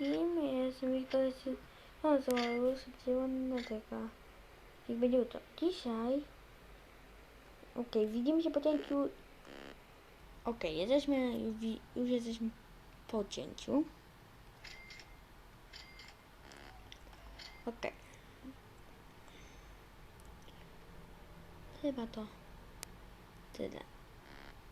ja jestem Wiktoria Gonzalo, Szybciego Jak będzie jutro. Dzisiaj... Okej, widzimy się po cięciu. Okej, jesteśmy, już, jesteśmy po cięciu. Okej. Chyba to tyle.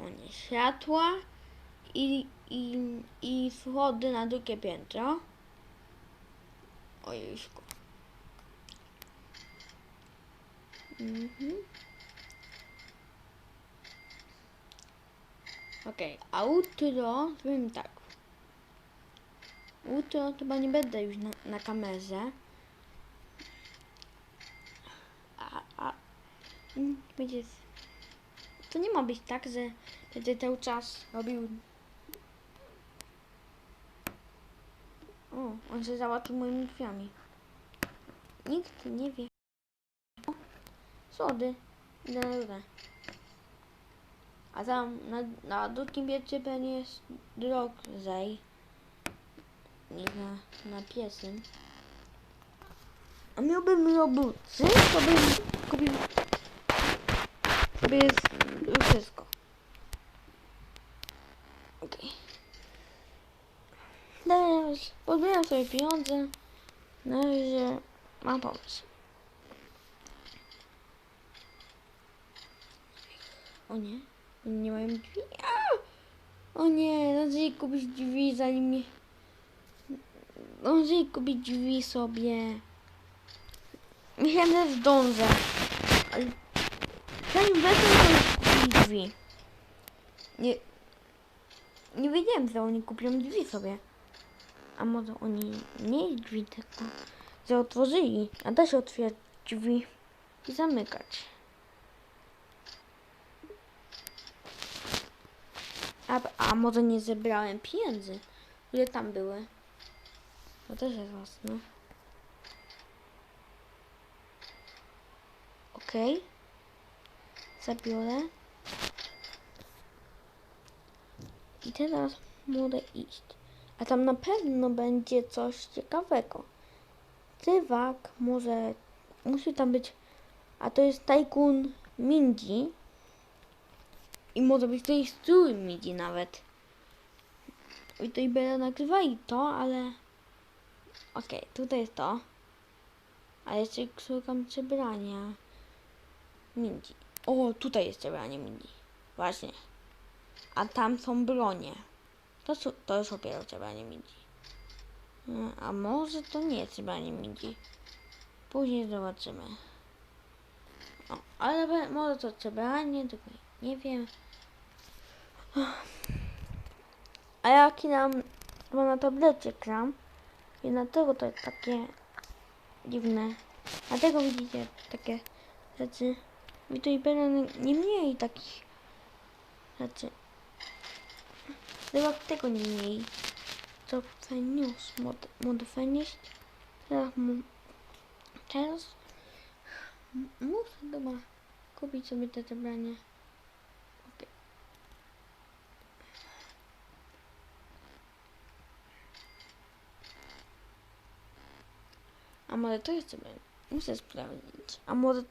O nie, światła i, i, i schody na drugie piętro. Ojeśku. Mhm. Okej, a jutro zrobimy tak. Jutro chyba nie będę już na, na kamerze. A, a mm, będzie. To nie ma być tak, że będę cały czas robił. O, on się załatwił moimi drzwiami. Nikt nie wie. O, Sody. Górę. A tam na, na drugim wiecie pewnie jest drog zej. Nie na, na piesym. A miałbym robucy, to bym kupił sobie wszystko. Okej. Teraz pozbieram sobie pieniądze. Na razie mam pomysł. O nie, nie mają drzwi. O nie, należy kupić drzwi zanim mnie... Należy kupić drzwi sobie. Myślałem, że zdążę. Ale zanim wezmę, drzwi. Nie... Nie wiedziałem, że oni kupią drzwi sobie. A może oni nie drzwi tylko, że otworzyli, a da się otwierać drzwi i zamykać. A, a może nie zebrałem pieniędzy, które tam były. To też jest ważne. Okej. Zabiorę. I teraz mogę iść. A tam na pewno będzie coś ciekawego. Tywak może... Musi tam być... A to jest Tajkun Minji. I może być to i strój nawet. I to i będę nagrywali to, ale... Okej, tutaj jest to. A jeszcze szukam przebrania. Minji. O, tutaj jest przebranie Minji. Właśnie. A tam są bronie. To, su- to przebranie midi. Mm, A może to nie jest przebranie midi. Później zobaczymy. Ale może to przebranie, tylko nie wiem. A ja kinam bo na tablecie gram. I dlatego to jest takie dziwne. Dlatego widzicie takie rzeczy. I to i będę nie mniej takich rzeczy. Chyba tego nie mniej. To fenius. Mod, mod fenius. Teraz mu... Teraz... Muszę chyba kupić sobie te zebranie. A może to jest zebranie? Muszę sprawdzić. A może...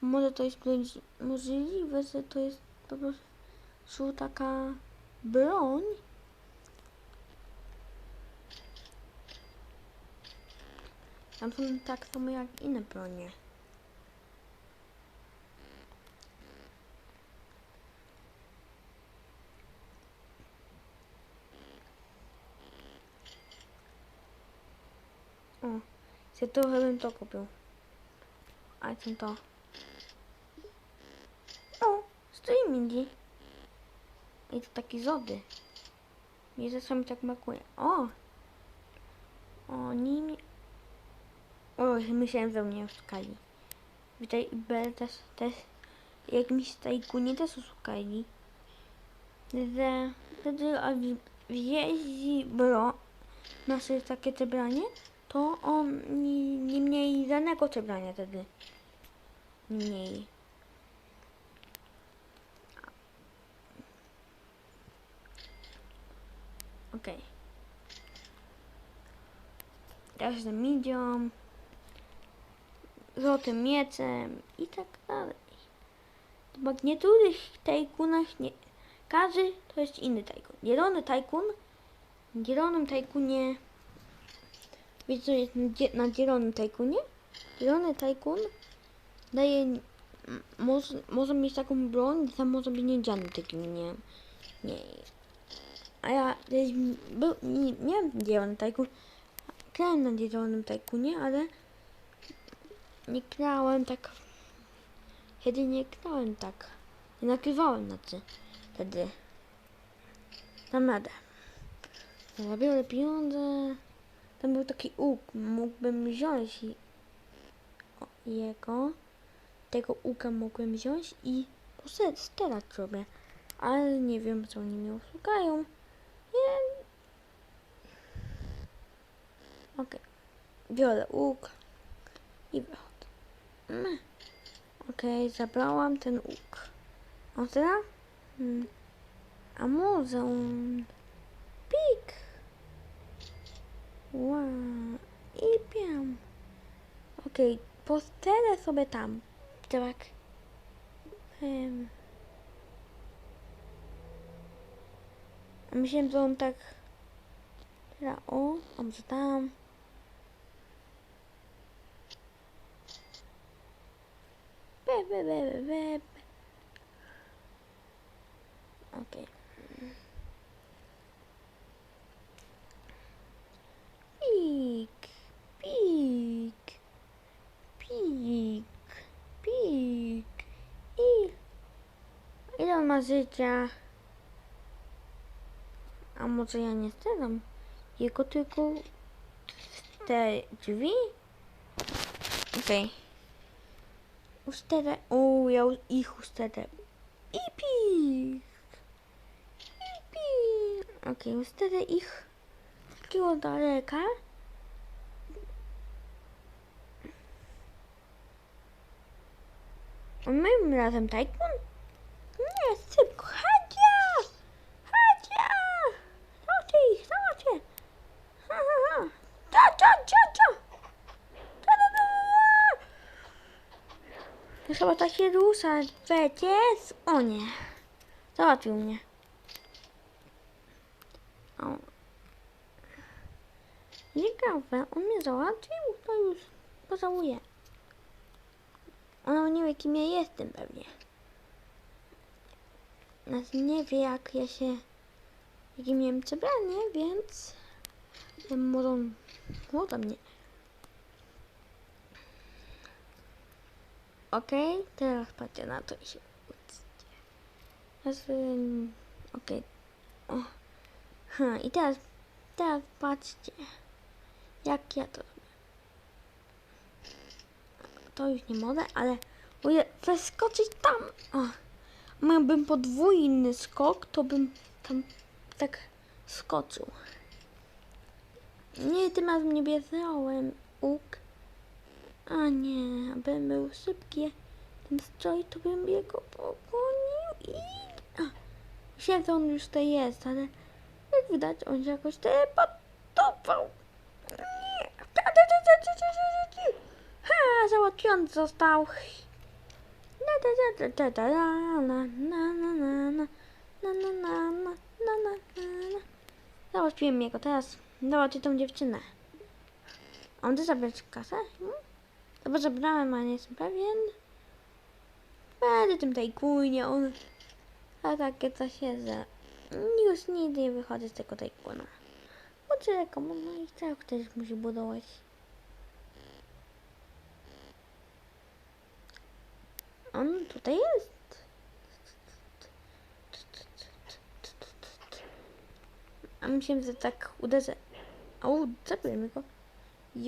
Może to jest możli- możliwe, że to jest po prostu taka broń. Tam są tak samo jak inne bronie. O, się trochę bym to kupił. A co to? O, stoi Mindy. I to taki zody. Mi czasami tak brakuje. O! Oni mi... Oj, myślałem, że mnie oszukali. Witaj, Bel też, też... Jakimś tajkunie też oszukali. Że... Wtedy wjeździ bro... Nasze takie cebranie, to on nie, nie mieli żadnego cebrania wtedy. Nie mieli. Okej. Teraz jestem midzią. Złotym miecem i tak dalej. W niektórych tajkunach nie... Każdy to jest inny tajkun. Zielony tajkun. W zielonym tajkunie... Wiecie co jest na zie- na zielonym tajkunie? Zielony tajkun daje... Może, może mieć taką broń, tam może być niedziany takim, nie... Nie... A ja kiedyś był, nie, miałem tajkun. Grałem na zielonym tajkunie, ale... Nie grałem tak... Kiedy nie grałem tak. Nie nagrywałem nocy. Wtedy. Dam radę. Zabiorę pieniądze. Tam był taki łuk. Mógłbym wziąć i... jego. Tego łuka mogłem wziąć i posterać sobie. Ale nie wiem, co oni mnie oszukają. Nie. Okej. Biorę łuk i wychodzę. Mm. Okej, zabrałam ten łuk. A teraz? Hmm. A on... Pik! Wow. I piam. Okej, posterę sobie tam. Tak. Um. Myślałem, że on tak... Teraz o, a może tam. Be, be, be, be, be. Okej. Pik, pik, pik, pik. I ile on ma życia? A może ja nie steram? Jego tylko te drzwi? Okej. Usterę. O, ja ich usterę. I pik. I pik. Okej, usterę ich takiego daleka. A Moim razem tajkun? Nie, szybko. Hadzia! Hadzia! Zobaczcie ich, zobaczcie. Ha, ha, ha. Cia, cia, Chyba tak się rusza. Wiecie? O nie. Załatwił mnie. O. Ciekawe, on mnie załatwił? To już pożałuję. Ona nie wie, kim ja jestem pewnie. Nas nie wie, jak ja się... Jakie miałem przebranie, więc... Może on... Może mnie. Okej, teraz patrzę na to i się uczcie. Teraz... Okej. O. Ha, i teraz... Teraz patrzcie. Jak ja to robię. To już nie mogę, ale... Mogę wyskoczyć tam. O. Miałbym podwójny skok, to bym tam tak skoczył. Nie, tym razem nie bierzałem łuk. A nie, bym był szybki. Tym stroj to bym jego pogonił i... A, siedzę on już to jest, ale jak widać on się jakoś teleportował. Nie. Ha, załatwiony został. Załatwiłem jego teraz załatwię tą dziewczynę. A On ty zabrać kasę? Hmm? Chyba zabrałem, ale nie jestem pewien. Będę tym tajkunie, on... A takie coś jest, że już nigdy nie wychodzę z tego tajkuna. Tyle komu, no i tak też musi budować. On tutaj jest. A myślałem, że tak uderzę. O, zabiłem go.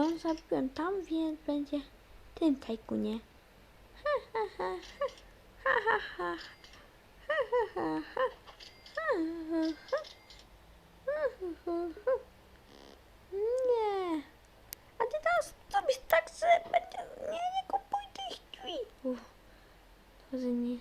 On zabiłem tam, więc będzie ten tajkunie. Ha, ha, ha, ha, ha, ha, ha, ha, ha. Nie. A ty teraz zrobisz tak, że będzie... Nie, nie kupuj tych drzwi. Uff. To, nie...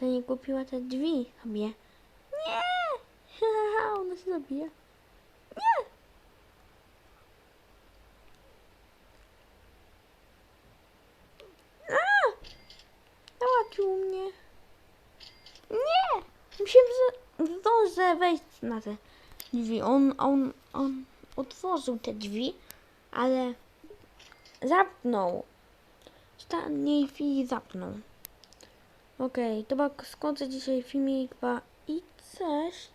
Że nie kupiła te drzwi sobie. Nie! Ona się zabija. Nie! Może wejść na te drzwi. On, on, on otworzył te drzwi, ale zapnął. W ostatniej chwili zapnął. Okej, to chyba skończę dzisiaj filmik i cześć.